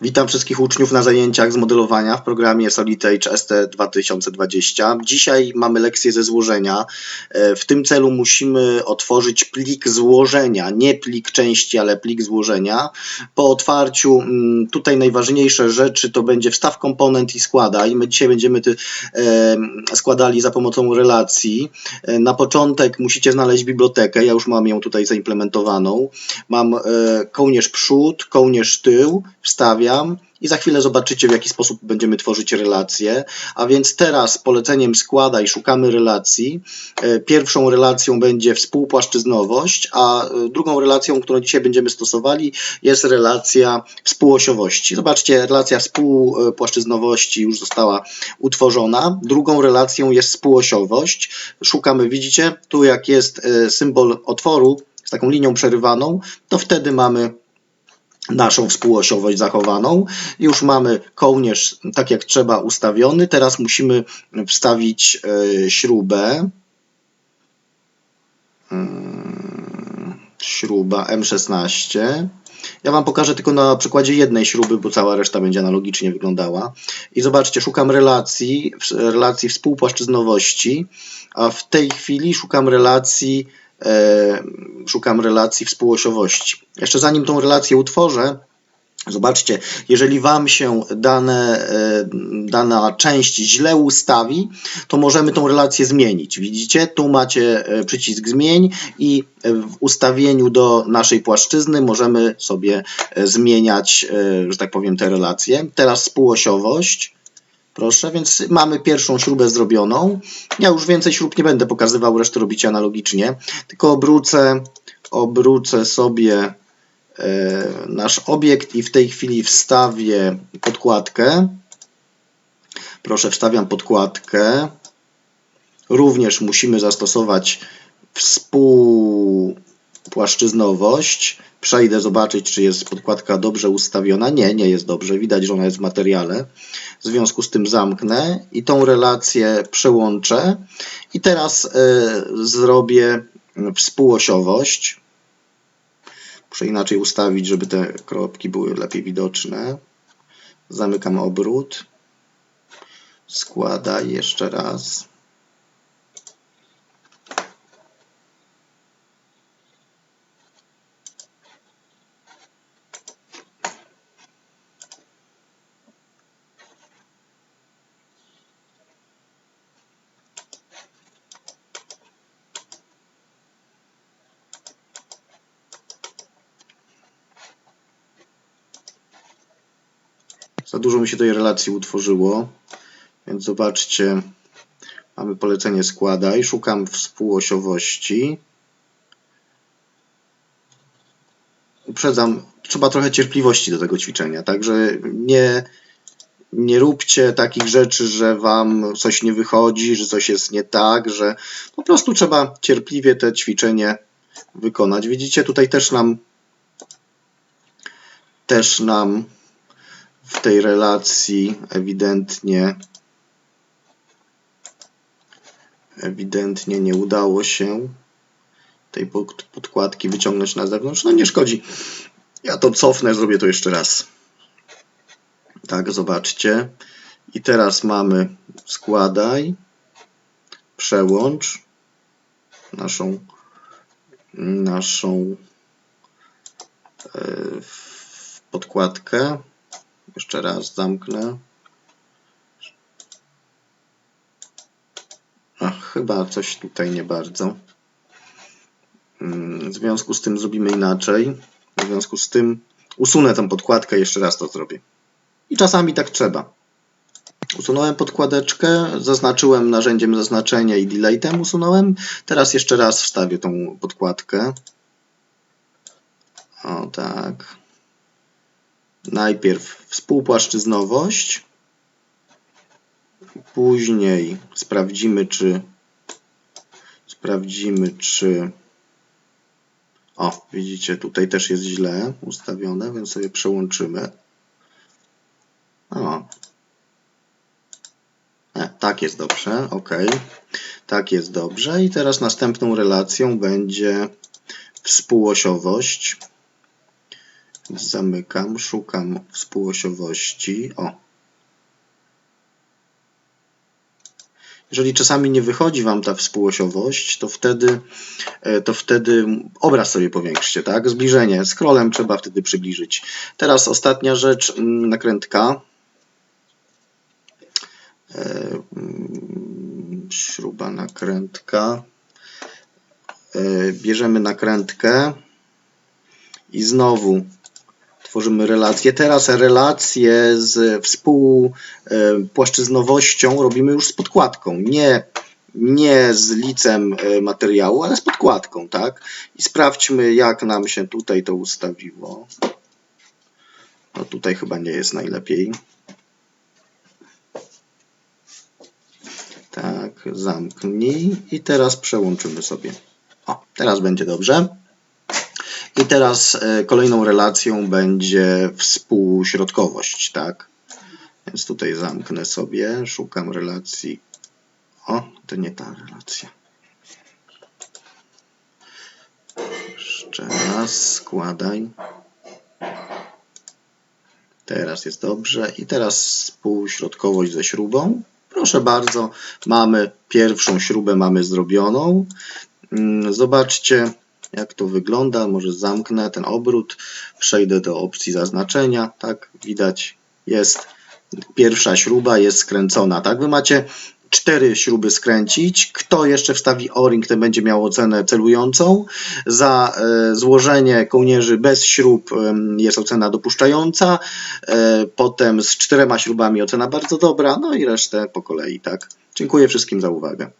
Witam wszystkich uczniów na zajęciach z modelowania w programie Solidage ST 2020. Dzisiaj mamy lekcję ze złożenia. E, W tym celu musimy otworzyć plik złożenia, nie plik części, ale plik złożenia. Po otwarciu mm, tutaj najważniejsze rzeczy to będzie wstaw komponent i składaj. My dzisiaj będziemy ty, e, składali za pomocą relacji. E, Na początek musicie znaleźć bibliotekę, ja już mam ją tutaj zaimplementowaną. Mam kołnierz przód, kołnierz tył, i za chwilę zobaczycie w jaki sposób będziemy tworzyć relacje. A więc teraz poleceniem składaj szukamy relacji. E, Pierwszą relacją będzie współpłaszczyznowość, a e, drugą relacją, którą dzisiaj będziemy stosowali jest relacja współosiowości. Zobaczcie, relacja współpłaszczyznowości już została utworzona. Drugą relacją jest współosiowość. Szukamy, widzicie, tu jak jest e, symbol otworu z taką linią przerywaną, to wtedy mamy naszą współosiowość zachowaną. Już mamy kołnierz tak jak trzeba ustawiony. Teraz musimy wstawić e, śrubę. Mm, Śruba M16. Ja Wam pokażę tylko na przykładzie jednej śruby, bo cała reszta będzie analogicznie wyglądała. I zobaczcie, szukam relacji, relacji współpłaszczyznowości, a w tej chwili szukam relacji e, szukam relacji współosiowości. Jeszcze zanim tą relację utworzę, zobaczcie, jeżeli Wam się dane, e, dana część źle ustawi, to możemy tą relację zmienić. Widzicie, tu macie e, przycisk zmień i w ustawieniu do naszej płaszczyzny możemy sobie e, zmieniać, e, że tak powiem, te relacje. Teraz współosiowość. Proszę, więc mamy pierwszą śrubę zrobioną. Ja już więcej śrub nie będę pokazywał, resztę robicie analogicznie, tylko obrócę, obrócę sobie e, nasz obiekt i w tej chwili wstawię podkładkę. Proszę, wstawiam podkładkę. Również musimy zastosować współpłaszczyznowość. Przejdę zobaczyć, czy jest podkładka dobrze ustawiona. Nie, nie jest dobrze. Widać, że ona jest w materiale. W związku z tym zamknę i tą relację przełączę. I teraz y, zrobię współosiowość. Muszę inaczej ustawić, żeby te kropki były lepiej widoczne. Zamykam obrót. Składaj jeszcze raz. Za dużo mi się tej relacji utworzyło, więc zobaczcie, mamy polecenie składaj, szukam współosiowości. Uprzedzam, trzeba trochę cierpliwości do tego ćwiczenia, także nie, nie róbcie takich rzeczy, że wam coś nie wychodzi, że coś jest nie tak, że po prostu trzeba cierpliwie te ćwiczenie wykonać. Widzicie, tutaj też nam też nam w tej relacji ewidentnie ewidentnie nie udało się tej pod- podkładki wyciągnąć na zewnątrz. No nie szkodzi. Ja to cofnę, zrobię to jeszcze raz. Tak, zobaczcie. I teraz mamy składaj, przełącz naszą naszą e, podkładkę. Jeszcze raz zamknę. Ach, chyba coś tutaj nie bardzo. Mm, W związku z tym zrobimy inaczej. W związku z tym usunę tę podkładkę, jeszcze raz to zrobię. I czasami tak trzeba. Usunąłem podkładeczkę, zaznaczyłem narzędziem zaznaczenia i deletem usunąłem. Teraz jeszcze raz wstawię tą podkładkę. O tak. Najpierw współpłaszczyznowość. Później sprawdzimy, czy sprawdzimy, czy o, widzicie, tutaj też jest źle ustawione, więc sobie przełączymy. O. E, tak jest dobrze, ok. Tak jest dobrze. I teraz następną relacją będzie współosiowość. Zamykam, szukam współosiowości. O. Jeżeli czasami nie wychodzi Wam ta współosiowość, to wtedy, e, to wtedy obraz sobie powiększcie, tak? Zbliżenie. Scrollem trzeba wtedy przybliżyć. Teraz ostatnia rzecz, mm, nakrętka. E, mm, Śruba nakrętka. E, Bierzemy nakrętkę i znowu tworzymy relacje. Teraz relacje z współpłaszczyznowością robimy już z podkładką. Nie, nie z licem e, materiału, ale z podkładką, tak? I sprawdźmy, jak nam się tutaj to ustawiło. No tutaj chyba nie jest najlepiej. Tak, zamknij i teraz przełączymy sobie. O, teraz będzie dobrze. Teraz e, kolejną relacją będzie współśrodkowość, tak? Więc tutaj zamknę sobie, szukam relacji. O, to nie ta relacja. Jeszcze raz, składaj. Teraz jest dobrze. I teraz współśrodkowość ze śrubą. Proszę bardzo, mamy pierwszą śrubę mamy zrobioną. Mm, Zobaczcie, jak to wygląda. Może zamknę ten obrót, przejdę do opcji zaznaczenia. Tak, widać, jest pierwsza śruba, jest skręcona. Tak, wy macie cztery śruby skręcić. Kto jeszcze wstawi o-ring, ten będzie miał ocenę celującą. Za e, złożenie kołnierzy bez śrub jest ocena dopuszczająca. E, potem z czterema śrubami ocena bardzo dobra. No i resztę po kolei, tak. Dziękuję wszystkim za uwagę.